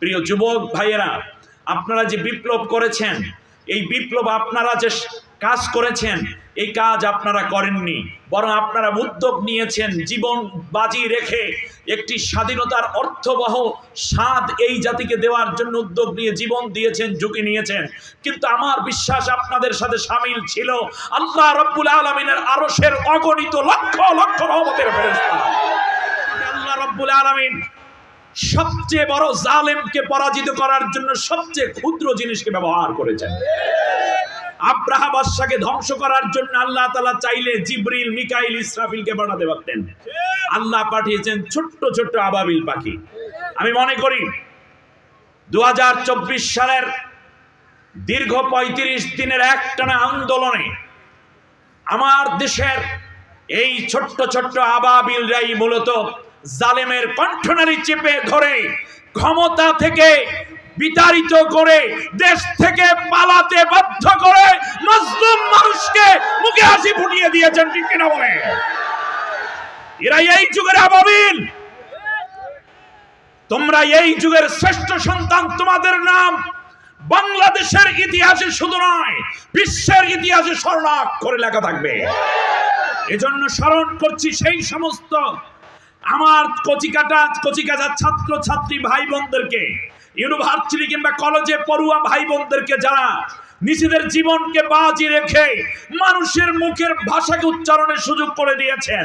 প্রিয় যুবক ভাইয়েরা, আপনারা যে বিপ্লব করেছেন, এই বিপ্লব আপনারা যে কাজ করেছেন, এই কাজ আপনারা করেননি বরং আপনারা উদ্যোগ নিয়েছেন জীবন বাজি রেখে একটি স্বাধীনতার অর্থবহ স্বাদ এই জাতিকে দেওয়ার জন্য উদ্যোগ নিয়ে জীবন দিয়েছেন, ঝুঁকি নিয়েছেন কিন্তু আমার বিশ্বাস আপনাদের সাথে সামিল ছিল আল্লাহ রব্বুল আলমিনের আরসের অগণিত লক্ষ লক্ষ রহমতের ফেরেশতা। আল্লাহ রব্বুল আলমিন সবচেয়ে বড় জালেমকে পরাজিত করার জন্য সবচেয়ে ক্ষুদ্র জিনিসকে ব্যবহার করেছেন। আব্রাহা বাদশাকে ধ্বংস করার জন্য আল্লাহ তালা চাইলে জিব্রিল, মিকাইল, ইসরাফিলকে পাঠাতে পারতেন। আল্লাহ পাঠিয়েছেন ছোট্ট ছোট্ট আবাবিল পাখি। আমি মনে করি দু হাজার চব্বিশ সালের দীর্ঘ পঁয়ত্রিশ দিনের একটানা আন্দোলনে আমার দেশের এই ছোট্ট ছোট্ট আবাবিলরাই মূলত জালেমের কণ্ঠনারী চেপে ধরে, ক্ষমতা থেকে বিতাড়িত করে, দেশ থেকে পালাতে বাধ্য করে মজলুম মানুষকে মুখে হাসি ফুটিয়ে দিয়েছেন, ঠিক কিনা বলে? এরা এই যুগের আবাবিল। তোমরা এই যুগের শ্রেষ্ঠ সন্তান, তোমাদের নাম বাংলাদেশের ইতিহাসে শুধু নয়, বিশ্বের ইতিহাসে স্বর্ণাক্ষরে লেখা থাকবে। এজন্য স্মরণ করছি সেই সমস্ত আমার কচিকাটা কচিকাটা ছাত্র, ছাত্রী ভাই বোনদেরকে ইউনিভার্সিটি কিংবা কলেজে পড়ুয়া ভাই বোনদেরকে যারা নিজেদের জীবনকে বাজি রেখে মানুষের মুখের ভাষাকে উচ্চারণের সুযোগ করে দিয়েছেন,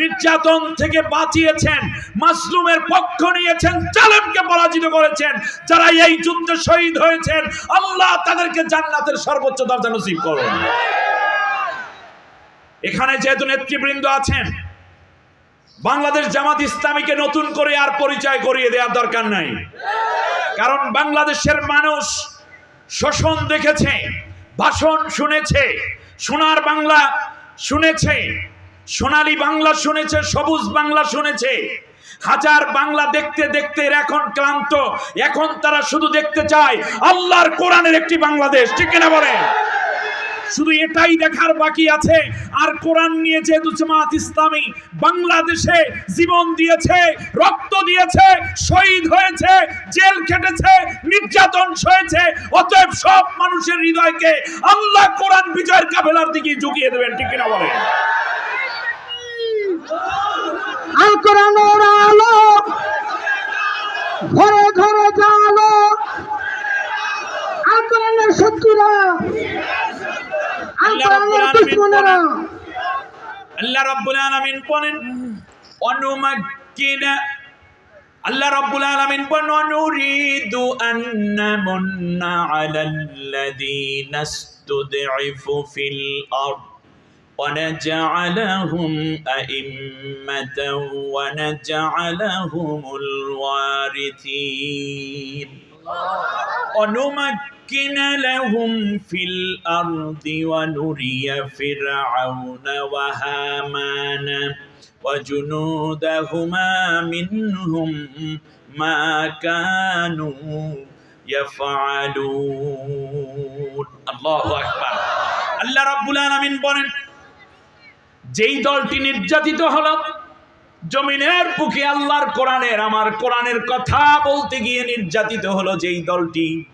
নির্যাতন থেকে বাঁচিয়েছেন, মাসলুমের পক্ষ নিয়েছেন, জালেমকে পরাজিত করেছেন, যারা এই যুদ্ধে শহীদ হয়েছেন, আল্লাহ তাদেরকে জান্নাতের সর্বোচ্চ দরজা নসিব করুন। এখানে যেহেতু নেতৃবৃন্দ আছেন বাংলাদেশ জামাত ইসলামীকে নতুন করে আর পরিচয় করিয়ে দেওয়ার দরকার নাই। কারণ বাংলাদেশের মানুষ শোষণ দেখেছে, ভাষণ শুনেছে, সোনার বাংলা শুনেছে, সোনালী বাংলা শুনেছে, সবুজ বাংলা শুনেছে। হাজার বাংলা দেখতে দেখতে এখন ক্লান্ত, এখন তারা শুধু দেখতে চায় আল্লাহর কোরআনের একটি বাংলাদেশ, ঠিক কিনা বলে শুধু এটাই দেখার বাকি আছে। আর কোরআন নিয়ে যেহেতু জামাত ইসলামী বাংলাদেশে জীবন দিয়েছে, রক্ত দিয়েছে, শহীদ হয়েছে, জেল খেটেছে, নির্যাতন সয়েছে, অতএব সব মানুষের হৃদয়কে আল্লাহ কোরআন বিজয়ের কাফেলার দিকে ঝুঁকিয়ে দেবেন, ঠিক কিনা বলে শত্রুরা আল্লাহ রাব্বুল কোরআনের আলামিন দুশ্মনেরা আল্লাহ রাব্বুল আলামিন বলেন অনুমাক্কিনা আল্লাহ রাব্বুল আলামিন বলেন অনুরিদু আন নামুন্না আলাল্লাযীনা ইসতুদঈফু ফিল আরদ ونجعلهم أئمة ونجعلهم الوارثين ونمكن لهم في الأرض ونري فرعون وهامان وجنودهما منهم ما كانوا يفعلون الله أكبر আল্লাহ রাব্বুল আলামিন বলেন যেই দলটি নির্যাতিত হলো জমিনের বুকে আল্লাহর কোরআনের, আমার কোরআনের কথা বলতে গিয়ে নির্যাতিত হলো যেই দলটি।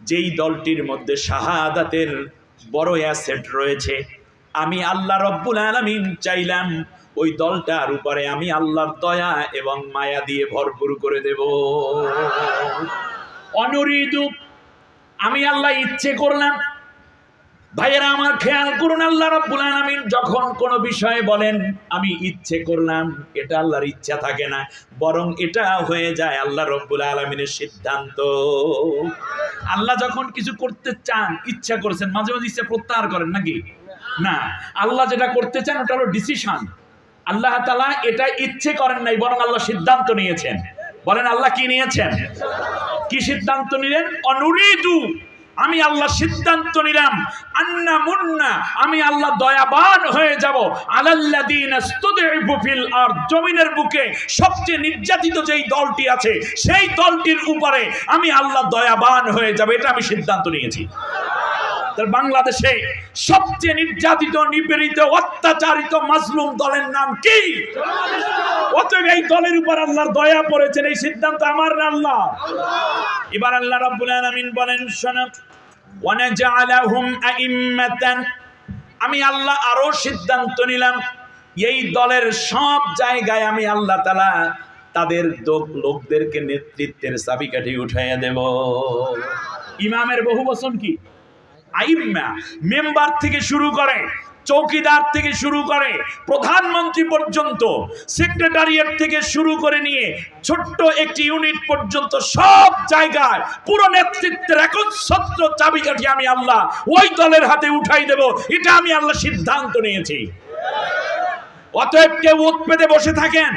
যেই দলটির মধ্যে শাহাদাতের বড় অ্যাসেট রয়েছে। আমি আল্লাহ রব্বুল আলামিন চাইলাম ওই দলটার উপরে আমি আল্লাহর দয়া এবং মায়া দিয়ে ভরপুর করে দেব। অনুরিদু আমি আল্লাহ ইচ্ছে করলাম ভাইয়েরা, আমার খেয়াল করুন, আল্লাহ রাব্বুল আলামিন যখন কোনো বিষয়ে বলেন, আমি ইচ্ছে করলাম, এটা আল্লাহর ইচ্ছা থাকে না, বরং এটা হয়ে যায় আল্লাহ রব্বুল আলামিনের সিদ্ধান্ত। আল্লাহ যখন কিছু করতে চান, ইচ্ছা করেছেন, মাঝে মাঝে ইচ্ছা প্রত্যাহার করেন নাকি? না। আল্লাহ যেটা করতে চান, ওটা হলো ডিসিশন আল্লাহ তাআলা এটা ইচ্ছে করেন নাই, বরং আল্লাহ সিদ্ধান্ত নিয়েছেন। বলেন, আল্লাহ কি নিয়েছেন? কি সিদ্ধান্ত নিলেন? অনুরিদু আমি আল্লাহ সিদ্ধান্ত নিলাম, আন্না মুন্না, আমি আল্লাহ দয়াবান হয়ে যাব। দিন আর জমিনের বুকে সবচেয়ে নির্যাতিত যেই দলটি আছে, সেই দলটির উপরে আমি আল্লাহ দয়াবান হয়ে যাব, এটা আমি সিদ্ধান্ত নিয়েছি। তাহলে বাংলাদেশে সবচেয়ে নির্যাতিত, নিপীড়িত, অত্যাচারিত মাজলুম দলের নাম কি? অতএব এই দলের উপর আল্লাহর দয়া পড়েছেন, এই সিদ্ধান্ত আমার আল্লাহ এবার আল্লাহ রাব্বুল আলামিন বলেন, শোনো, ওয়ানাজআলাহুম আইম্মাতান আমি আল্লাহ আরও সিদ্ধান্ত নিলাম, এই দলের সব জায়গায় আমি আল্লাহ তাআলা তাদের লোকদেরকে নেতৃত্বের চাবিকাঠি উঠাইয়া দেব। ইমামের বহু বচন কি? আইম্মা, মেম্বার থেকে শুরু করে, চৌকিদার থেকে শুরু করে, প্রধানমন্ত্রী পর্যন্ত, সেক্রেটারিয়েট থেকে শুরু করে নিয়ে ছোট্ট একটি ইউনিট পর্যন্ত সব জায়গায় পুরো নেতৃত্বের একচ্ছত্র চাবিকাঠি আমি আল্লাহ ওই দলের হাতে উঠাই দেব। এটা আমি আল্লাহ সিদ্ধান্ত নিয়েছি। অতএব কেউ ওত পেতে বসে থাকেন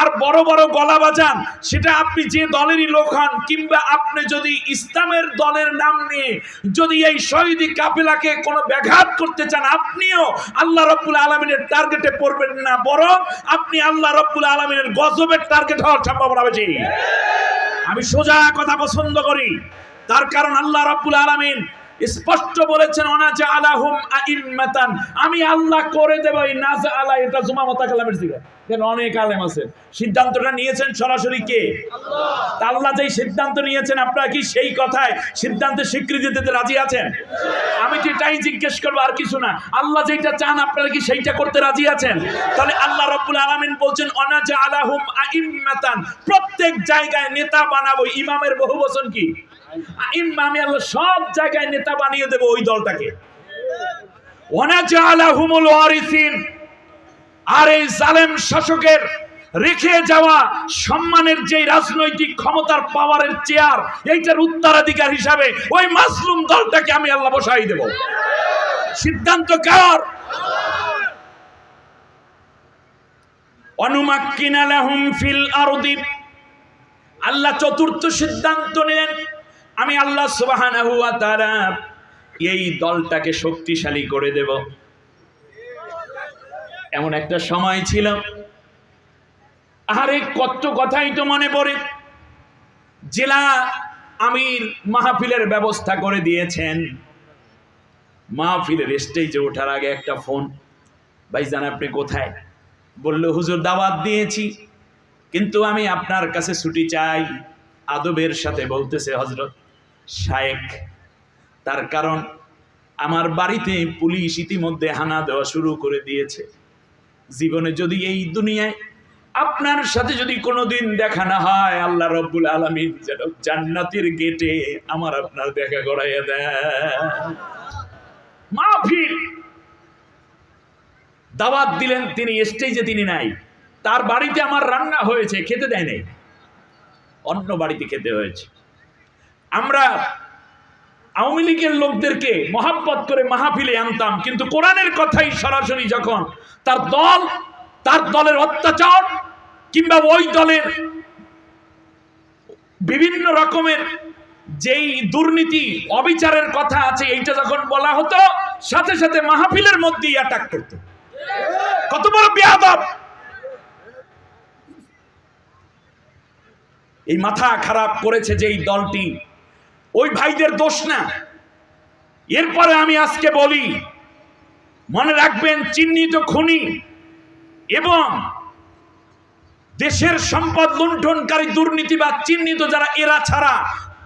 আর বড় বড় গলা বাজান, সেটা আপনি যে দলেরই লোক হন, কিংবা আপনি যদি ইসলামের দলের নাম নিয়ে যদি এই শহীদি কাফেলাকে কোনো ব্যাঘাত করতে চান, আপনিও আল্লাহ রব্বুল আলমিনের টার্গেটে পড়বেন না, বরং আপনি আল্লাহ রব্বুল আলমিনের গজবের টার্গেট হওয়ার সম্ভাবনা বেশি। আমি সোজা কথা পছন্দ করি, তার কারণ আল্লাহ রাব্বুল আলামিন স্পষ্ট বলেছেন অনাজা আলাহুম আইম্মাতান। আমি আল্লাহ করে দেব এই নাজা আলা এটা জুমা মতা কালামের দিকে কেন অনেক আলেম আছেন সিদ্ধান্তটা নিয়েছেন সরাসরি কে? তা আল্লাহ যেই সিদ্ধান্ত নিয়েছেন, আপনারা কি সেই কথায় সিদ্ধান্তের স্বীকৃতি দিতে রাজি আছেন? আমি তো এটাই জিজ্ঞেস করব, আর কিছু না। আল্লাহ যেটা চান, আপনারা কি সেইটা করতে রাজি আছেন? তাহলে আল্লাহ রব্বুল আলামিন বলছেন অনাজা আলাহুম আইম্মাতান। প্রত্যেক জায়গায় নেতা বানাবো, ইমামের বহু বচন কি? আমি আল্লাহ সব জায়গায় নেতা বানিয়ে দেবো ওই দলটাকে। আর এই জালেম শাসকের রেখে যাওয়া সম্মানের যে রাজনৈতিক ক্ষমতার পাওয়ারের চেয়ার, এইটার উত্তরাধিকার হিসাবে ওই মাসলুম দলটাকে আমি আল্লাহ বসাই দেব। সিদ্ধান্ত কার? আল্লাহ চতুর্থ সিদ্ধান্ত নিলেন আমি আল্লাহ সুবহানাহু ওয়া তাআলা এই দলটাকে শক্তিশালী করে দেব। এমন একটা সময় ছিল। আরে কত কথাই তো মনে পড়ে। জেলা আমির মাহফিলের ব্যবস্থা করে দিয়েছেন। মাহফিলের স্টেজে ওঠার আগে একটা ফোন ভাইজান আপনি কোথায়? বলল, হুজুর, দাওয়াত দিয়েছি। কিন্তু আমি আপনার কাছে ছুটি চাই। আদবের সাথে বলতেছে হজরত শায়েক। তার কারণ আমার বাড়িতে পুলিশ ইতিমধ্যে হানা দেওয়া শুরু করে দিয়েছে। জীবনে যদি এই দুনিয়ায় আপনার সাথে যদি কোনোদিন দেখা না হয়, আল্লাহ রব্বুল আলমিন যেন জান্নাতের গেটে আমার আপনার দেখা করাইয়া দেয় মাহফিল। দাওয়াত দিলেন তিনি স্টেজে তিনি নাই। তার বাড়িতে আমার রান্না হয়েছে, খেতে দেয় নাই। অন্য বাড়িতে খেতে হয়েছে। আমরা আওয়ামী লীগের লোকদেরকে মহাব্বত করে মাহফিলে আনতাম, কিন্তু কোরআনের কথাই সরাসরি যখন তার দল, তার দলের অত্যাচার, কিংবা ওই দলের বিভিন্ন রকমের যেই দুর্নীতি, অবিচারের কথা আছে, এইটা যখন বলা হতো, সাথে সাথে মাহফিলের মধ্যেই অ্যাটাক করতো। কত বড় বেয়াদব! এই মাথা খারাপ করেছে যে এই দলটি। ওই ভাইদের দোষ না। এরপরে আমি আজকে বলি, মনে রাখবেন, চিহ্নিত খুনি এবং দেশের সম্পদ লুণ্ঠনকারী দুর্নীতিবাদ চিহ্নিত যারা, এরা ছাড়া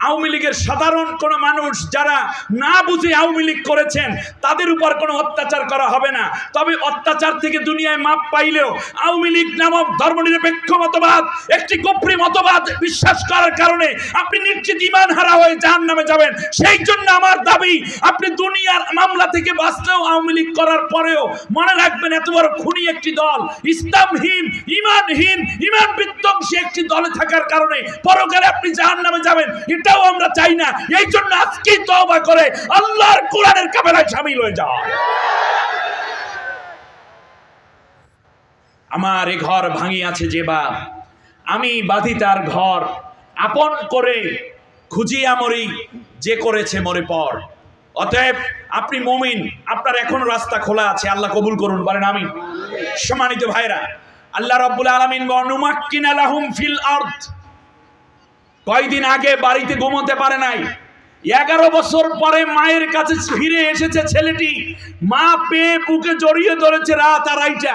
আওয়ামী লীগের সাধারণ কোনো মানুষ যারা না বুঝে আওয়ামী লীগ করেছেন, তাদের উপর কোনো অত্যাচার করা হবে না। তবে অত্যাচার থেকে দুনিয়ায় মাপ পাইলেও আওয়ামী লীগ নামক ধর্মনিরপেক্ষ মতবাদ, একটি কপ্রি মতবাদ বিশ্বাস করার কারণে আপনি নিশ্চিত ইমান হারা হয়ে জাহান নামে যাবেন। সেই জন্য আমার দাবি, আপনি দুনিয়ার মামলা থেকে বাঁচলেও আওয়ামী লীগ করার পরেও মনে রাখবেন এত বড় খুনি একটি দল। ইসলামহীন ইমানহীন ইমান বিধ্বংসী একটি দলে থাকার কারণে পরকালে আপনি জাহান নামে যাবেন এটাও আমরা চাই না। এই জন্য আজকেই তওবা করে আল্লাহর কোরআনের কাবেলায় সামিল হয়ে যাওয়া আমার এ ঘর ভাঙিয়াছে যে বাপ। আমি বাঁধি তার ঘর। আপন করে খুঁজিয়া মরি, যে করেছে মরে পর। অতএব আপনি মমিন, আপনার এখনও রাস্তা খোলা আছে, আল্লাহ কবুল করুন, বলেন আমি সম্মানিত ভাইরা, আল্লাহ রব্বুল আলমিন অনুমাক্কিন আলাহুম ফিল আর্থ কয়দিন আগে বাড়িতে ঘুমোতে পারে নাই। এগারো বছর পরে মায়ের কাছে ফিরে এসেছে ছেলেটি। মা পেয়ে বুকে জড়িয়ে ধরেছে রাত আড়াইটা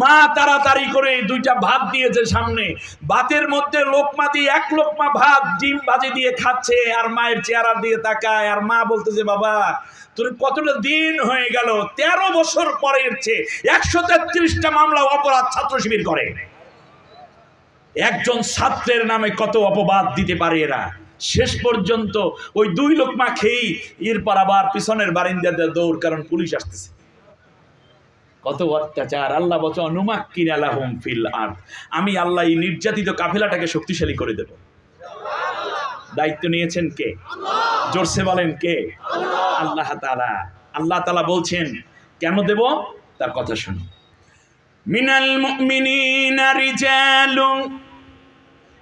মা তাড়াতাড়ি করে দুইটা ভাত দিয়েছে সামনে। ভাতের মধ্যে লোকমা দিয়ে এক লোকমা ভাত ডিম ভাজি দিয়ে খাচ্ছে আর মায়ের চেহারা দিয়ে তাকায় আর মা বলতেছে, বাবা, তোর কতটা দিন হয়ে গেল? তেরো বছর পরে এসছে একশো তেত্রিশটা মামলা অপরাধ ছাত্র শিবির করে। একজন ছাত্রের নামে কত অপবাদ দিতে পারে এরা? শেষ পর্যন্ত ওই দুই লোকমা খেয়েই এরপর আবার পিছনের বারিন্দাতে দৌড়, কারণ পুলিশ আসতেছে। কত অত্যাচার। আল্লাহ বচ অনুমাক কিনালাহম ফিল আর আমি আল্লাহ এই নির্যাতিত কাফেলাটাকে শক্তিশালী করে দেব। দায়িত্ব নিয়েছেন কে? জোরসে বলেন কে? আল্লাহ তালা আল্লাহ তালা বলছেন, কেন দেব? তার কথা শুনুন। মিনাল মুমিনিনা রিজালুন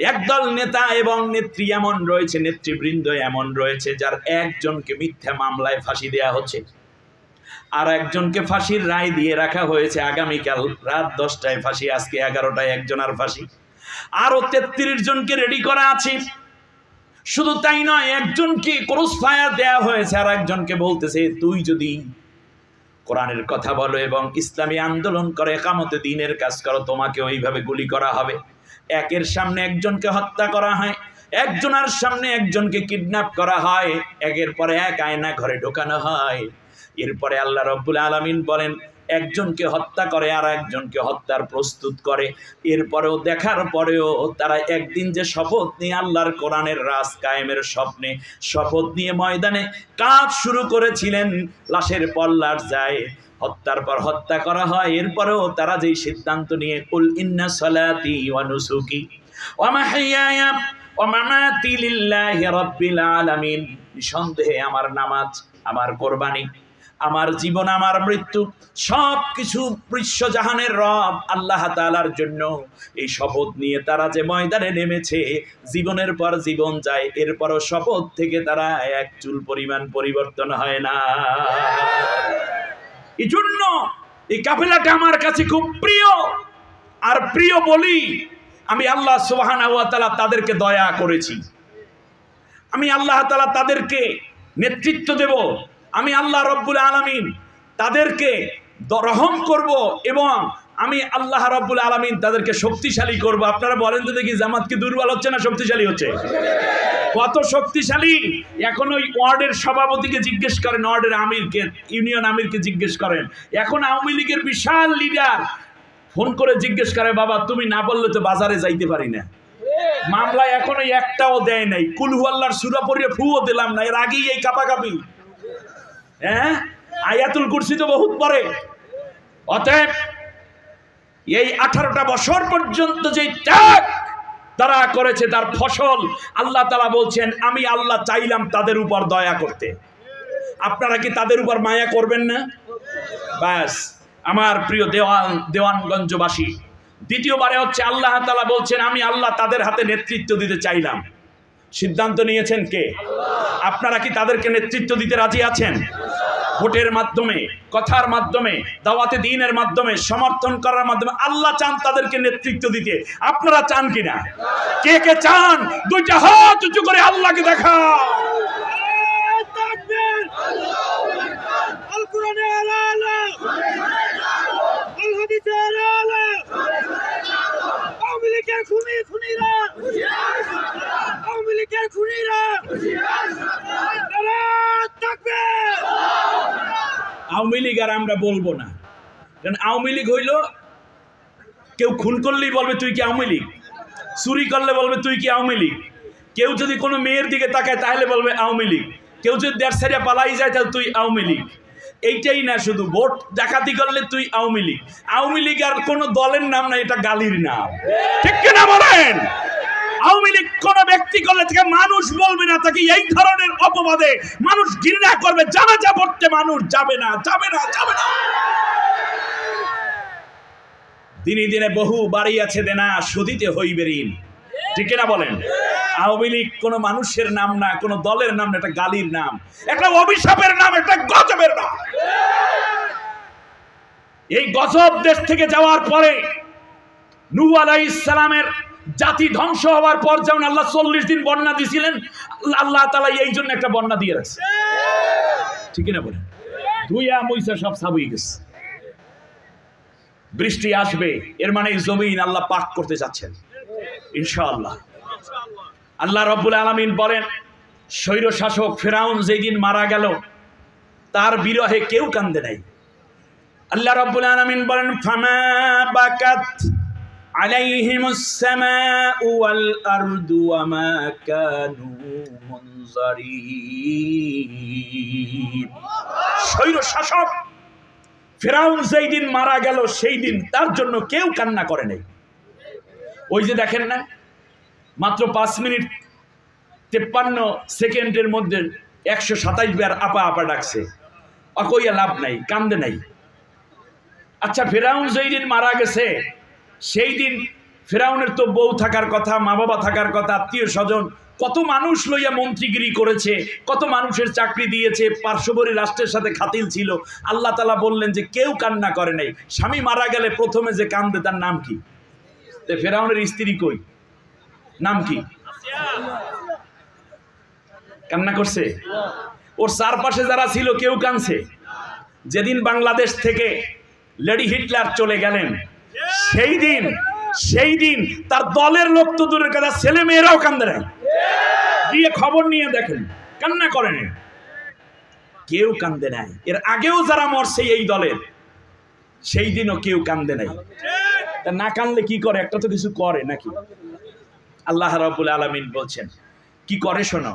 একদল নেতা এবং নেত্রী এমন রয়েছে, নেতৃবৃন্দ এমন রয়েছে, যার একজনকে মিথ্যা মামলায় ফাঁসি দেয়া হচ্ছে। আর একজনকে ফাঁসির রায় দিয়ে রাখা হয়েছে আগামীকাল রাত দশটায় ফাঁসি, আজকে এগারোটায় একজন আর ফাঁসি। আরও তেত্রিশ জনকে রেডি করা আছে। শুধু তাই নয়, একজনকে ক্রস ফায়ার দেয়া হয়েছে আর একজনকে বলতেছে, তুই যদি কোরআনের কথা বলো এবং ইসলামী আন্দোলন করে কামতে দিনের কাজ করো, তোমাকে ওইভাবে গুলি করা হবে। একের সামনে একজনকে হত্যা করা হয়, একজনের সামনে একজনকে কিডন্যাপ করা হয়, একের পরে এক আয়না ঘরে ঢোকানো হয়। এরপরে আল্লাহ রব্বুল আলমিন বলেন, একজনকে হত্যা করে আর একজনকে হত্যার প্রস্তুত করে। এরপরেও দেখার পরেও তারা একদিন যে শপথ নিয়ে আল্লাহর কোরআনের রাজ কায়েমের স্বপ্নে, শপথ নিয়ে ময়দানে কাজ শুরু করেছিলেন, লাশের পল্লার যায়। হত্যার পর হত্যা করা হয়, এরপরেও তারা যেই সিদ্ধান্ত নিয়ে, কুল ইন্না সলাতি ওয়া নুসুকি ওয়া মাহইয়ায়া ওয়া মামাতি লিল্লাহি রাব্বিল আলামিন। নিঃসন্দেহে আমার নামাজ, আমার কোরবানি, আমার জীবন, আমার মৃত্যু সব কিছু জাহানের রব আল্লাহ তালার জন্য। এই শপথ নিয়ে তারা যে ময়দানে নেমেছে, জীবনের পর জীবন যায়, এরপরও শপথ থেকে তারা এক চুল পরিমাণ পরিবর্তন হয় না। এই জন্য এই কাফেলাটা আমার কাছে খুব প্রিয়। আর প্রিয় বলি, আমি আল্লাহ সুবাহান তাদেরকে দয়া করেছি। আমি আল্লাহ তালা তাদেরকে নেতৃত্ব দেব। আমি আল্লাহ রব্বুল আলমিন তাদেরকে রহম করব এবং আমি আল্লাহ রব্বুল আলমিন তাদেরকে শক্তিশালী করব। আপনারা বলেন তো দেখি জামাত কি দুর্বল হচ্ছে না শক্তিশালী হচ্ছে? কত শক্তিশালী? এখন ওই ওয়ার্ডের সভাপতিকে জিজ্ঞেস করেন, ওয়ার্ডের আমিরকে, ইউনিয়ন আমিরকে জিজ্ঞেস করেন। এখন আওয়ামী লীগের বিশাল লিডার ফোন করে জিজ্ঞেস করে, বাবা, তুমি না বললে তো বাজারে যাইতে পারি না। মামলায় এখন ওই একটাও দেয় নাই। কুলহু আল্লাহর সুরা পড়িয়ে ফুও দিলাম না, এর আগেই এই কাপাকাপি। হ্যাঁ? আয়াতুল কুরসি তো বহুত পরে অতএব এই আঠারোটা বছর পর্যন্ত যে ত্যাগ তারা করেছে তার ফসল, আল্লাহ তালা বলছেন, আমি আল্লাহ চাইলাম তাদের উপর দয়া করতে। আপনারা কি তাদের উপর মায়া করবেন না? ব্যাস, আমার প্রিয় দেওয়ান, দেওয়ানগঞ্জবাসী, দ্বিতীয়বারে হচ্ছে আল্লাহ তালা বলছেন, আমি আল্লাহ তাদের হাতে নেতৃত্ব দিতে চাইলাম। সিদ্ধান্ত নিয়েছেন কে? আপনারা কি তাদেরকে নেতৃত্ব দিতে রাজি আছেন? ভোটের মাধ্যমে, কথার মাধ্যমে, দাওয়াতে দিনের মাধ্যমে, সমর্থন করার মাধ্যমে আল্লাহ চান তাদেরকে নেতৃত্ব দিতে। আপনারা চান কিনা? কে কে চান? দুইটা হাত উঁচু করে আল্লাহকে দেখা হাদিসে আলা আলা আওয়ামী লীগের খুনি খুনিরা আওয়ামী লীগের খুনিরা নারায়ণ তাকবীর আওয়ামী লীগ আর আমরা বলব না। কারণ আওয়ামী লীগ হইল, কেউ খুন করলেই বলবে, তুই কি আওয়ামী লীগ? চুরি করলে বলবে, তুই কি আওয়ামী লীগ? কেউ যদি কোনো মেয়ের দিকে তাকায়, তাহলে বলবে, আওয়ামী লীগ। কেউ যদি দেড় সাইডে পালাই যায়, তাহলে তুই আওয়ামী লীগ। এইটাই না শুধু, ভোট ডাকাতি করলে তুই আওয়ামী লীগ। আওয়ামী লীগ আর কোনো দলের নাম না এটা গালির নাম। ঠিক কিনা বলেন? আওয়ামী লীগ কোন ব্যক্তি করলে থেকে মানুষ বলবে না, তাকে এই ধরনের অপবাদে মানুষ ঘৃণা করবে। জানাজা পড়তে মানুষ যাবে না যাবে না যাবে না। দিনে দিনে বহু বাড়ি আছে দেনা হইবে ঋণ। ঠিক না বলেন? আওয়ামী লীগ কোনো মানুষের নাম না, কোনো দলের নাম না একটা গালির নাম। একটা অভিশাপের নাম, একটা গজবের নাম। এই গজব দেশ থেকে যাওয়ার পরে নূহ আলাই ইসলামের জাতি ধ্বংস হওয়ার পর যেমন আল্লাহ চল্লিশ দিন বন্যা দিয়েছিলেন, আল্লাহ তালা এই জন্য একটা বন্যা দিয়ে রাখছে। ঠিক না আমইসা সব সাবুই গেছে। বৃষ্টি আসবে, এর মানে জমিন আল্লাহ পাক করতে যাচ্ছেন ইনশাআল্লাহ। আল্লাহ রব্বুল আলমিন বলেন, স্বৈর শাসক ফেরাউন যেই দিন মারা গেল, তার বিরহে কেউ কান্দে নাই। আল্লাহ রব্বুল আলমিন বলেন, ফামা বাকাত عليهم السماء والأرض وما كانوا منظرين স্বৈর শাসক ফেরাউন যেই দিন মারা গেল সেই দিন তার জন্য কেউ কান্না করে নাই ওই যে দেখেন না মাত্র পাঁচ মিনিট তেপ্পান্ন সেকেন্ডের মধ্যে একশো সাতাইশ বার আপা আপা ডাকছে অকইয়া লাভ নাই কান্দে নাই আচ্ছা ফেরাউন যেই দিন মারা গেছে সেই দিন ফেরাউনের তো বউ থাকার কথা মা বাবা থাকার কথা, আত্মীয় স্বজন, কত মানুষ লইয়া মন্ত্রীগিরি করেছে, কত মানুষের চাকরি দিয়েছে, পার্শ্ববর্তী রাষ্ট্রের সাথে খাতিল ছিল। আল্লাহ তালা বললেন যে কেউ কান্না করে নাই। স্বামী মারা গেলে প্রথমে যে কান্দে তার নাম কি? ফেরাউনের স্ত্রী কই? নাম কি? কান্না করছে? ওর চারপাশে যারা ছিল কেউ কানছে যেদিন বাংলাদেশ থেকে লেডি হিটলার চলে গেলেন সেই দিন সেই দিন তার দলের লোক তো দূরের কথা ছেলে মেয়েরাও কান্দে নাই দিয়ে খবর নিয়ে দেখেন কান্না করেন কেউ কান্দে নাই এর আগেও যারা মরছে এই দলের সেই দিনও কেউ কান্দে নাই তা না কানলে কি করে একটা তো কিছু করে নাকি আল্লাহ রাব্বুল আলামিন বলছেন কি করে শোনো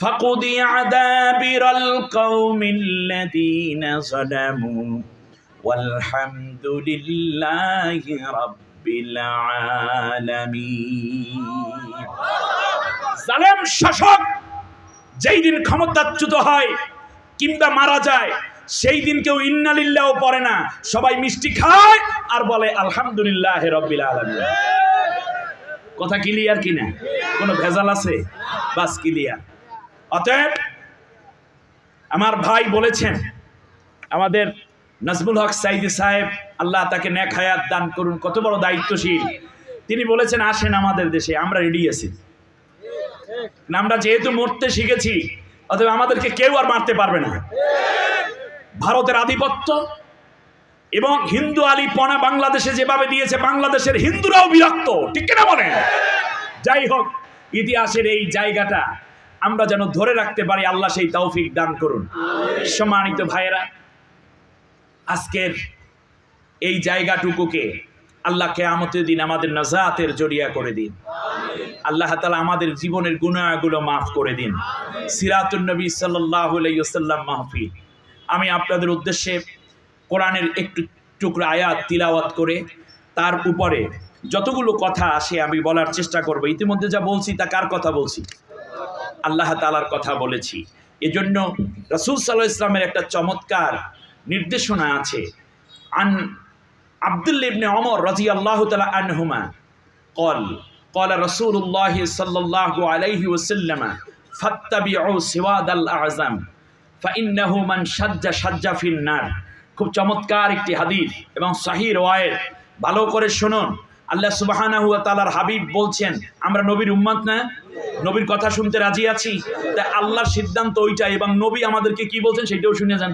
فقضي عذابر القوم الذين ظلموا والحمد لله رب العالمين জালেম শাসক যেই দিন ক্ষমতাচ্যুত হয় কিংবা মারা যায় সেই দিন কেউ ইন্নালিল্লাহ পড়ে না সবাই মিষ্টি খায় আর বলে আলহামদুলিল্লাহ রব্বিল আলামিন কথা ক্লিয়ার কিনা কোনো ভেজাল আছে বাস ক্লিয়ার অতএব আমার ভাই বলেছেন আমাদের নাজমুল হক সাইদি সাহেব, আল্লাহ তাকে ন্যাক হায়াত দান করুন, কত বড় দায়িত্বশীল। তিনি বলেছেন, আসেন আমাদের দেশে, আমরা রেডি আছি। আমরা যেহেতু মরতে শিখেছি, অতএব আমাদেরকে কেউ আর মারতে পারবে না। ভারতের আধিপত্য এবং হিন্দু আলী পনা বাংলাদেশে যেভাবে দিয়েছে, বাংলাদেশের হিন্দুরাও বিরক্ত, ঠিক কিনা বলেন? যাই হোক, ইতিহাসের এই জায়গাটা আমরা যেন ধরে রাখতে পারি, আল্লাহ সেই তৌফিক দান করুন। সম্মানিত ভাইয়েরা আজকের এই জায়গাটুকুকে আল্লাহ কেয়ামতের দিন আমাদের নাজাতের জড়িয়া করে দিন। আল্লাহ তালা আমাদের জীবনের গুণাগুলো মাফ করে দিন। সিরাতুল নবী সাল্লাহ সাল্লাম মাহফিল। আমি আপনাদের উদ্দেশ্যে কোরআনের একটু টুকরা আয়াত তিলাওয়াত করে, তার উপরে যতগুলো কথা আসে আমি বলার চেষ্টা করব। ইতিমধ্যে যা বলছি তা কার কথা বলছি? আল্লাহ তালার কথা বলেছি। এজন্য রসুল সাল্লাহ ইসলামের একটা চমৎকার নির্দেশনা আছে আন আব্দুল ইবনে অমর রাজি আল্লাহ তালা আনহুমা কল قال رسول الله صلى الله عليه وسلم فاتبعوا سواد الأعظم فإنه من شج شج في النار খুব চমৎকার একটি হাদিস এবং সাহি রওয়ায়েত ভালো করে শুনুন আল্লাহ সুবহানাহু ওয়া তাআলার হাবিব বলছেন আমরা নবীর উম্মত না নবীর কথা শুনতে রাজি আছি তাই আল্লাহর সিদ্ধান্ত ওইটাই এবং নবী আমাদেরকে কি বলছেন সেটাও শুনে যান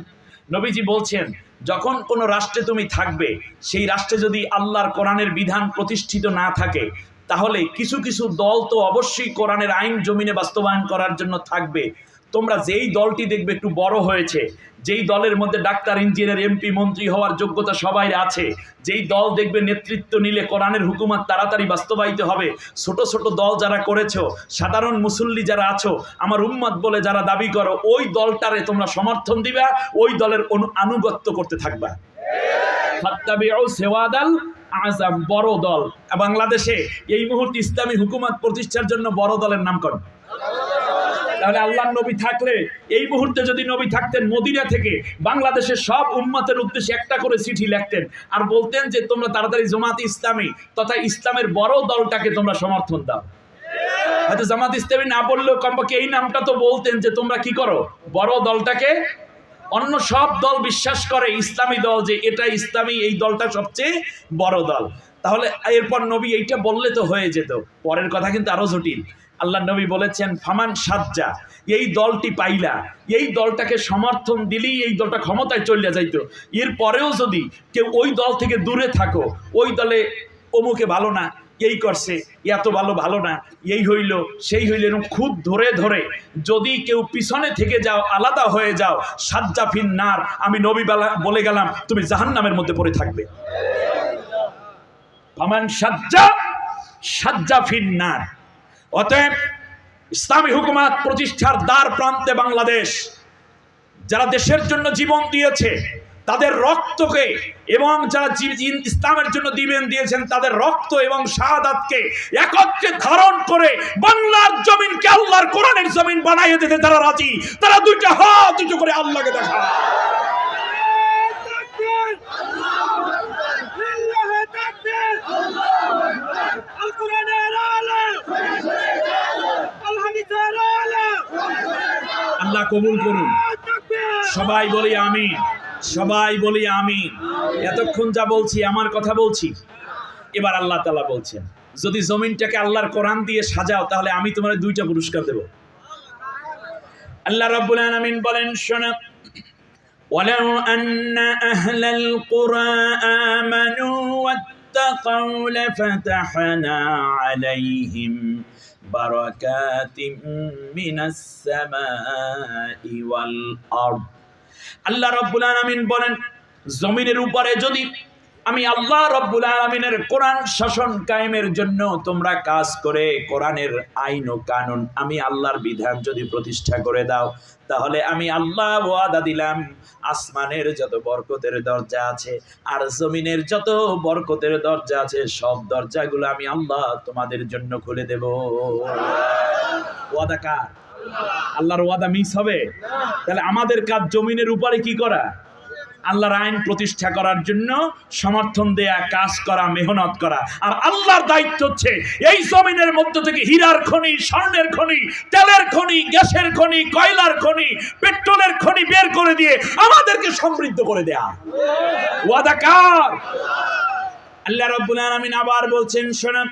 নবীজি বলছেন, যখন কোনো রাষ্ট্রে তুমি থাকবে, সেই রাষ্ট্রে যদি আল্লাহর কোরআনের বিধান প্রতিষ্ঠিত না থাকে, তাহলে কিছু কিছু দল তো অবশ্যই কোরআনের আইন জমিনে বাস্তবায়ন করার জন্য থাকবে। তোমরা যেই দলটি দেখবে একটু বড় হয়েছে, যেই দলের মধ্যে ডাক্তার, ইঞ্জিনিয়ার, এমপি, মন্ত্রী হওয়ার যোগ্যতা সবাই আছে, যেই দল দেখবে নেতৃত্ব নিলে কোরআনের হুকুমাত তাড়াতাড়ি বাস্তবায়িত হবে, ছোট ছোট দল যারা করেছ, সাধারণ মুসল্লি যারা আছো, আমার উম্মত বলে যারা দাবি করো, ওই দলটারে তোমরা সমর্থন দিবা, ওই দলের আনুগত্য করতে থাকবা। সেওয়াদাল আজাম বড় দল। বাংলাদেশে এই মুহূর্তে ইসলামী হুকুমত প্রতিষ্ঠার জন্য বড় দলের নাম করেন তাহলে আল্লাহ নবী থাকলে এই মুহূর্তে যদি নবী থাকতেন মদিনা থেকে, বাংলাদেশের সব উম্মতের উদ্দেশ্যে একটা করে চিঠি লিখতেন আর বলতেন যে, তোমরা তাড়াতাড়ি জমাত ইসলামী তথা ইসলামের বড় দলটাকে তোমরা সমর্থন দাও। হয়তো জামাত ইসলামী না বললেও কমপক্ষে এই নামটা তো বলতেন যে, তোমরা কি করো? বড় দলটাকে? অন্য সব দল বিশ্বাস করে, ইসলামী দল যে, এটা ইসলামী, এই দলটা সবচেয়ে বড় দল। তাহলে এরপর নবী এইটা বললে তো হয়ে যেত। পরের কথা কিন্তু আরও জটিল। আল্লাহ নবী বলেছেন, ফামান সাজ্জা এই দলটি পাইলা। এই দলটাকে সমর্থন দিলেই এই দলটা ক্ষমতায় চলে যাইত। এর পরেও যদি কেউ ওই দল থেকে দূরে থাকো, ওই দলে অমুকে ভালো না, এই করছে এত ভালো ভালো না, এই হইল, সেই হইল এরকম খুব ধরে ধরে। যদি কেউ পিছনে থেকে যাও, আলাদা হয়ে যাও সাজ্জাফিন নার, আমি নবী বলে গেলাম, তুমি জাহান্নামের মধ্যে পড়ে থাকবে। ফামান সাজ্জা সাজ্জাফিন নার। অতএব ইসলামী হুকুমাত প্রতিষ্ঠার দ্বার প্রান্তে বাংলাদেশ, যারা দেশের জন্য জীবন দিয়েছে, তাদের রক্তকে এবং যারা ইসলামের জন্য দিবেন দিয়েছেন, তাদের রক্ত এবং শাহাদাতকে একত্রে ধারণ করে বাংলার জমিনকে আল্লাহর কোরআনের জমিন বানাইয়ে দিতে তারা রাজি। তারা দুইটা হাত দুটো করে আল্লাহকে দেখা। তাকবীর লিল্লাহি তাকবীর আল কোরআনের আলো আল হাদিসের আলো আল্লাহ কবুল করুন তাকবীর সবাই বলি আমিন সবাই বলি আমিন এতক্ষণ যা বলছি আমার কথা বলছি এবার আল্লাহ তালা বলছেন যদি জমিনটাকে আল্লাহর কোরআন দিয়ে সাজাও তাহলে আমি তোমার দুইটা পুরস্কার দেব আল্লাহ রাব্বুল আলামিন বলেন শোনো ولو أن أهل القرى آمنوا واتقوا لفتحنا عليهم بركات من السماء والأرض আল্লাহ রব্বুল আলামিন বলেন জমিনের উপরে যদি আমি আল্লাহ রব্বুল আলমিনের কোরআন শাসন কায়েমের জন্য তোমরা কাজ করে কোরআনের আইন ও কানুন আমি আল্লাহর বিধান যদি প্রতিষ্ঠা করে দাও, তাহলে আমি আল্লাহ ওয়াদা দিলাম, আসমানের যত বরকতের দরজা আছে আর জমিনের যত বরকতের দরজা আছে, সব দরজাগুলো আমি আল্লাহ তোমাদের জন্য খুলে দেব। ওয়াদা কার? আল্লাহর ওয়াদা মিস হবে? তাহলে আমাদের কাজ জমিনের উপরে কি করা? আল্লাহর আইন প্রতিষ্ঠা করার জন্য সমর্থন দেয়া কাজ করা মেহনত করা আর আল্লাহর দায়িত্ব হচ্ছে এই জমিনের মধ্য থেকে হীরার খনি স্বর্ণের খনি তেলের খনি গ্যাসের খনি কয়লার খনি পেট্রোলের খনি বের করে দিয়ে আমাদেরকে সমৃদ্ধ করে দেয়া ওয়াদা কার আল্লাহ রাব্বুল আলামিন আবার বলছেন শোনা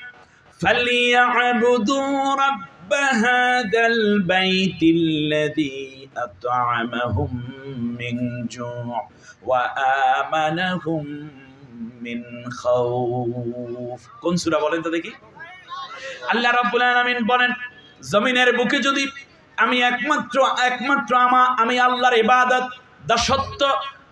فليعبدوا رب هذا البيت الذي أطعمهم من جوع وآمنهم من خوف কোন সূরা বলেন তো দেখি আল্লাহ রাব্বুল আলামিন বলেন জমিনের বুকে যদি আমি একমাত্র একমাত্র আমা আমি আল্লাহর ইবাদত দাসত্ব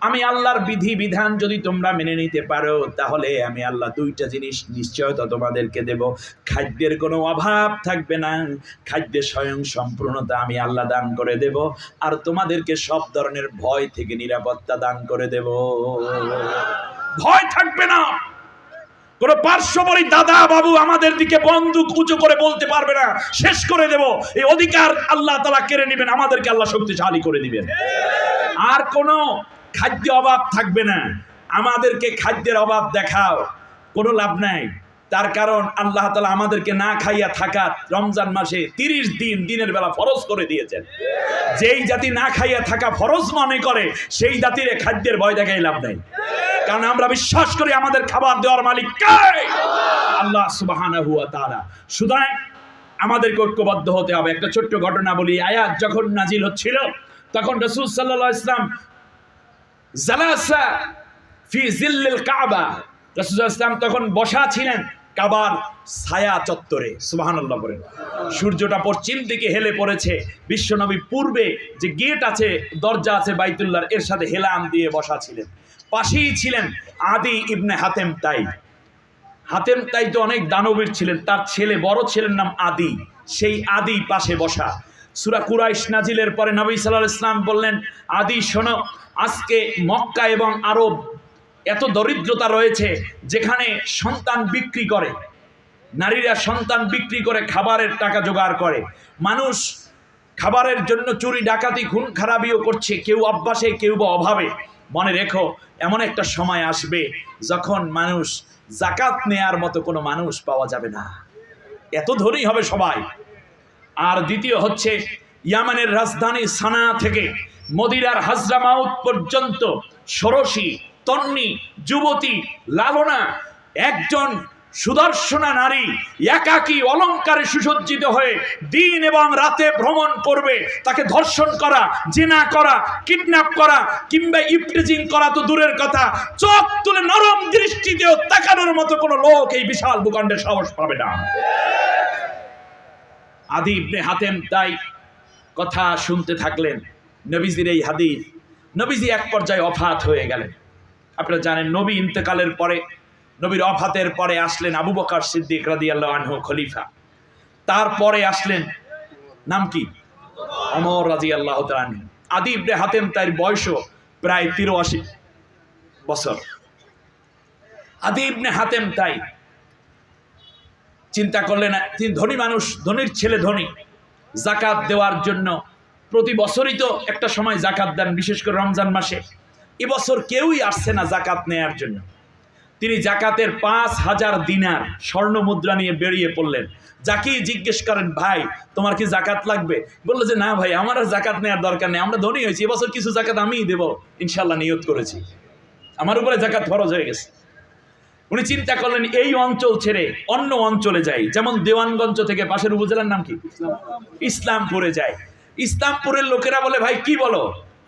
আমি আল্লাহর বিধি, বিধান যদি তোমরা মেনে নিতে পারো, তাহলে আমি আল্লাহ দুইটা জিনিস নিশ্চয়তা তোমাদেরকে দেব। খাদ্যের কোনো অভাব থাকবে না। খাদ্যের স্বয়ং সম্পূর্ণতা আমি আল্লাহ দান করে দেব। আর তোমাদেরকে সব ধরনের ভয় থেকে নিরাপত্তা দান করে দেব। ভয় থাকবে না। কোন পার্শ্ববর্তী দাদা, বাবু আমাদের দিকে বন্দুক উঁচু করে বলতে পারবে না। শেষ করে দেব। এই অধিকার আল্লাহ তালা কেড়ে নেবেন। আমাদেরকে আল্লাহ শক্তিশালী করে দিবেন। আর কোনো খাদ্য অভাব থাকবে না। আমাদেরকে খাদ্যের অভাব দেখাও, কোনো লাভ নাই। তার কারণ আল্লাহ তালা আমাদেরকে না খাইয়া থাকা রমজান মাসে তিরিশ দিন দিনের বেলা ফরজ করে দিয়েছেন। যেই জাতি না খাইয়া থাকা ফরজ মনে করে, সেই জাতির খাদ্যের ভয় দেখাই লাভ নাই। কারণ আমরা বিশ্বাস করি আমাদের খাবার দেওয়ার মালিক কে আল্লাহ সুবহানাহু ওয়া তাআলা। সুতরাং আমাদেরকে ঐক্যবদ্ধ হতে হবে। একটা ছোট্ট ঘটনা বলি। আয়াত যখন নাজিল হচ্ছিল, তখন রসুল আলাইহি ইসলাম জালাসা ফি জিল্লিল কাবা। রসুল ইসলাম তখন বসা ছিলেন কাবার ছায়া চত্বরে, সুবহানাল্লাহ বলেন। সূর্যটা পশ্চিম দিকে হেলে পড়েছে। বিশ্বনবী পূর্বে যে গেট আছে, দরজা আছে বাইতুল্লাহর, এর সাথে হেলান দিয়ে বসা ছিলেন। পাশেই ছিলেন আদি ইবনে হাতেম তাই। হাতেম তাই তো অনেক দানবীর ছিলেন, তার ছেলে বড় ছেলের নাম আদি। সেই আদি পাশে বসা। সুরা কুরাইশ নাজিলের পরে নবী সাল্লাহ ইসলাম বললেন, আদি শোনো, আজকে মক্কা এবং আরব এত দরিদ্রতা রয়েছে যেখানে সন্তান বিক্রি করে। নারীরা সন্তান বিক্রি করে খাবারের টাকা জোগাড় করে। মানুষ খাবারের জন্য চুরি, ডাকাতি, খুন, খারাপিও করছে, কেউ অভ্যাসে, কেউ বা অভাবে। মনে রেখো, এমন একটা সময় আসবে যখন মানুষ জাকাত নেয়ার মতো কোনো মানুষ পাওয়া যাবে না। এত ধনী হবে সবাই। আর দ্বিতীয় হচ্ছে ইয়ামানের রাজধানী সানা থেকে মদিরার হাজরামাউত পর্যন্ত ষোড়শী, তন্নি, যুবতী, লালনা, একজন সুদর্শনা নারী, একাকী, অলঙ্কারে সুসজ্জিত হয়ে দিন এবং রাতে ভ্রমণ করবে। তাকে ধর্ষণ করা, জেনা করা, কিডন্যাপ করা, কিংবা ইপটিজিং করা তো দূরের কথা। চোখ তুলে নরম দৃষ্টিতেও তাকানোর মতো কোনো লোক এই বিশাল ভূখণ্ডে সাহস পাবে না। আদি ইবনে হাতেম তাই কথা শুনতে থাকলেন। নবীজির এই হাদিস, নবীজি এক পর্যায়ে অফাত হয়ে গেলেন। আপনারা জানেন, নবী ইন্তেকালের পরে, নবীর অফাতের পরে আসলেন আবু বকার সিদ্দিক রাদিয়াল্লাহু আনহু খলিফা। তারপরে আসলেন নাম কি? অমর তাআলা আনহু। আদি ইবনে হাতেম তার বয়সও প্রায় তিরাশি বছর। আদি ইবনে হাতেম তাই চিন্তা করলেন তিনি ধনী মানুষ, ধনীর ছেলে ধনী। জাকাত দেওয়ার জন্য প্রতি বছরই তো একটা সময় জাকাত দেন, বিশেষ করে রমজান মাসে। এবছর কেউই আসছে না জাকাত নেয়ার জন্য। তিনি জাকাতের পাঁচ হাজার দিনার স্বর্ণ মুদ্রা নিয়ে বেরিয়ে পড়লেন। যাকেই জিজ্ঞেস করেন, ভাই, তোমার কি জাকাত লাগবে? বলল যে, না ভাই, আমার আর জাকাত নেওয়ার দরকার নেই, আমরা ধনী হয়েছি, এবছর কিছু জাকাত আমিই দেবো। ইনশাল্লাহ নিয়ত করেছি। আমার উপরে জাকাত ফরজ হয়ে গেছে। উনি চিন্তা করলেন, এই অঞ্চল ছেড়ে অন্য অঞ্চলে যাই। যেমন দেওয়ানগঞ্জ থেকে পাশের উপজেলার নাম কি? ইসলামপুরে যায় ইসলামপুরের লোকেরা বলে, ভাই, কি বলো?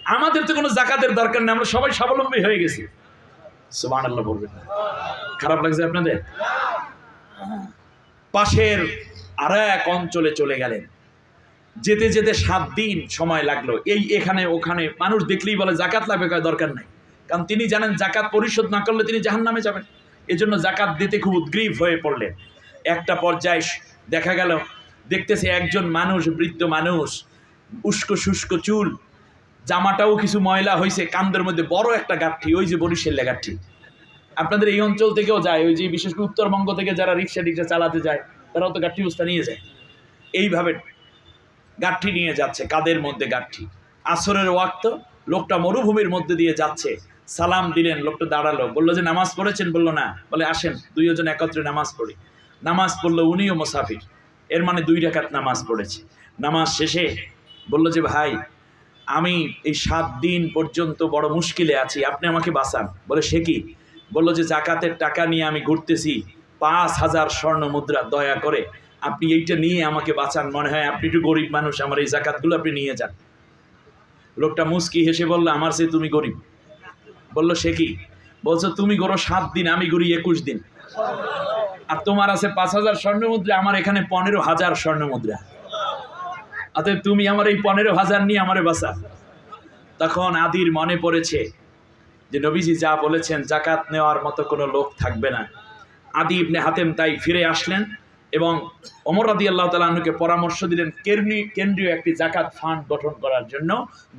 আমাদের তো কোনো জাকাতের দরকার নেই, আমরা সবাই স্বাবলম্বী হয়ে গেছি। বলবেন খারাপ লাগছে আপনাদের? পাশের আর এক অঞ্চলে চলে গেলেন। যেতে যেতে সাত দিন সময় লাগল। এই এখানে, ওখানে মানুষ দেখলেই বলে, জাকাত লাগবে দরকার নাই। কারণ তিনি জানেন, জাকাত পরিশোধ না করলে তিনি জাহান নামে যাবেন। এজন্য জাকাত দিতে খুব উদ্গ্রীব হয়ে পড়লেন। একটা পর্যায়ে দেখা গেল, দেখতেছে একজন মানুষ, বৃদ্ধ মানুষ, উস্কো শুষ্ক চুল, জামাটাও কিছু ময়লা হয়েছে কান্দের মধ্যে বড় একটা গাঠি ওই যে বরিশাল গাঠি আপনাদের এই অঞ্চল থেকেও যায়, ওই যে বিশেষ করে উত্তরবঙ্গ থেকে যারা রিক্সা টিক্সা চালাতে যায় তারাও তো গাঠি বস্তা নিয়ে যায়। এইভাবে গাঠি নিয়ে যাচ্ছে, কাদের মধ্যে গাঠি আসরের ওয়াক্ত লোকটা মরুভূমির মধ্যে দিয়ে যাচ্ছে। সালাম দিলেন, লোকটা দাঁড়াল, বলল যে, নামাজ পড়েছেন? বলল, না। বলে, আসেন, দুইজন একত্রে নামাজ পড়ি। নামাজ পড়ল উনিও মোসাফির, এর মানে দুই রাকাত নামাজ পড়েছে। নামাজ শেষে বলল যে, ভাই, আমি এই সাত দিন পর্যন্ত বড় মুশকিলে আছি, আপনি আমাকে বাঁচান। বলে, সে কি? বলল যে, জাকাতের টাকা নিয়ে আমি ঘুরতেছি, পাঁচ হাজার স্বর্ণ মুদ্রা, দয়া করে আপনি এইটা নিয়ে আমাকে বাঁচান। মনে হয় আপনি একটু গরিব মানুষ, আমার এই জাকাতগুলো আপনি নিয়ে যান। লোকটা মুস্কি হেসে বলল, আমার সে তুমি গরিব। বলল, সে কি? বলছো, তুমি গড়ো সাত দিন, আমি গড়ি একুশ দিন। আর তোমার আছে পাঁচ হাজার স্বর্ণ মুদ্রা, আমার এখানে পনেরো হাজার স্বর্ণ মুদ্রা। অতএব তুমি আমার এই পনেরো হাজার নিয়ে আমারে বাঁচা তখন আদির মনে পড়েছে যে, নবীজি যা বলেছেন, জাকাত নেওয়ার মতো কোনো লোক থাকবে না। আদি ইবনে হাতেম তাই ফিরে আসলেন এবং অমর আদি আল্লাহ তালুকে পরামর্শ দিলেন কেন্দ্রীয় কেন্দ্রীয় একটি জাকাত ফান্ড গঠন করার জন্য,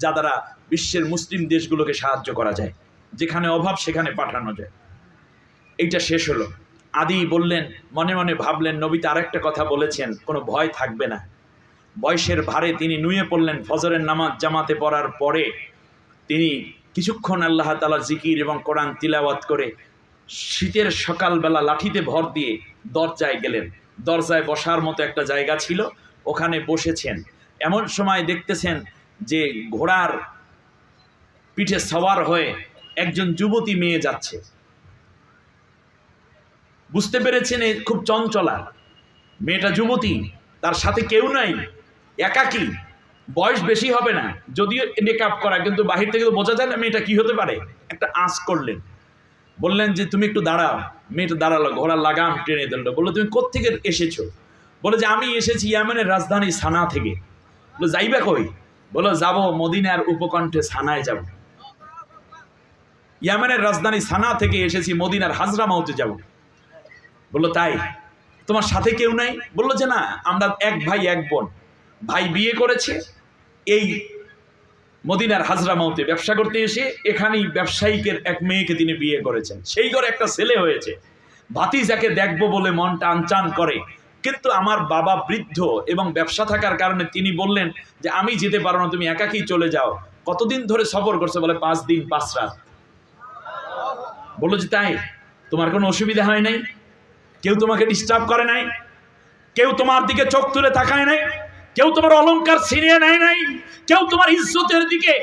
যা দ্বারা বিশ্বের মুসলিম দেশগুলোকে সাহায্য করা যায়। যেখানে অভাব, সেখানে পাঠানো যায়। এইটা শেষ হলো। আদি বললেন, মনে মনে ভাবলেন নবীতে আরেকটা কথা বলেছেন, কোনো ভয় থাকবে না। বয়সের ভারে তিনি নুয়ে পড়লেন, ফজরের নামাজ জামাতে পড়ার পরে তিনি কিছুক্ষণ আল্লাহ তালা জিকির এবং কোরআন তিলাওয়াত করে শীতের সকালবেলা লাঠিতে ভর দিয়ে দরজায় গেলেন। দরজায় বসার মতো একটা জায়গা ছিল, ওখানে বসেছেন। এমন সময় দেখতেছেন যে ঘোড়ার পিঠে সওয়ার হয়ে একজন যুবতী মেয়ে যাচ্ছে। বুঝতে পেরেছেন খুব চঞ্চলা? মেয়েটা যুবতী, তার সাথে কেউ নাই, একাকী, বয়স বেশি হবে না, যদিও মেকআপ করা, কিন্তু বাহির থেকে তো বোঝা যায় না মেয়েটা কি হতে পারে। একটা আঁচ করলেন। বললেন যে, তুমি একটু দাঁড়াও। মেয়েটা দাঁড়াল ঘোড়া লাগাম টেনে দিল। বলল, তুমি কোত্থেকে এসেছ? বলে যে, আমি এসেছি ইয়ামেনের রাজধানী সানা থেকে। বলে যাইবে কই? বলো যাব মদিনার উপকণ্ঠে সানায় যাব। ইয়ামেনের রাজধানী সানা থেকে এসেছি মদিনার হাজরা মাউতে যাব। বলল, তাই? তোমার সাথে কেউ নাই? বলল যে, না, আমরা এক ভাই, এক বোন। ভাই বিয়ে করেছে, এই মদিনার হাজরা মাউতে ব্যবসা করতে এসে এখানেই ব্যবসায়িকের এক মেয়েকে তিনি বিয়ে করেছেন। সেই ঘরে একটা ছেলে হয়েছে। ভাতি যাকে দেখব বলে মনটা আনচান করে। কিন্তু আমার বাবা বৃদ্ধ এবং ব্যবসা থাকার কারণে তিনি বললেন যে, আমি যেতে পারব না, তুমি একাকেই চলে যাও। কতদিন ধরে সফর করছে বলে, পাঁচ দিন, পাঁচ রাত। বলল যে, তাই, তোমার কোনো অসুবিধা হয় নাই? কেউ তোমাকে ডিস্টার্ব করে নাই? কেউ তোমার দিকে চোখ তুলে তাকায় নাই? কেউ তোমার অলংকার ছিনিয়ে নেয় নাই? কেউ তোমার ইজ্জতের দিকে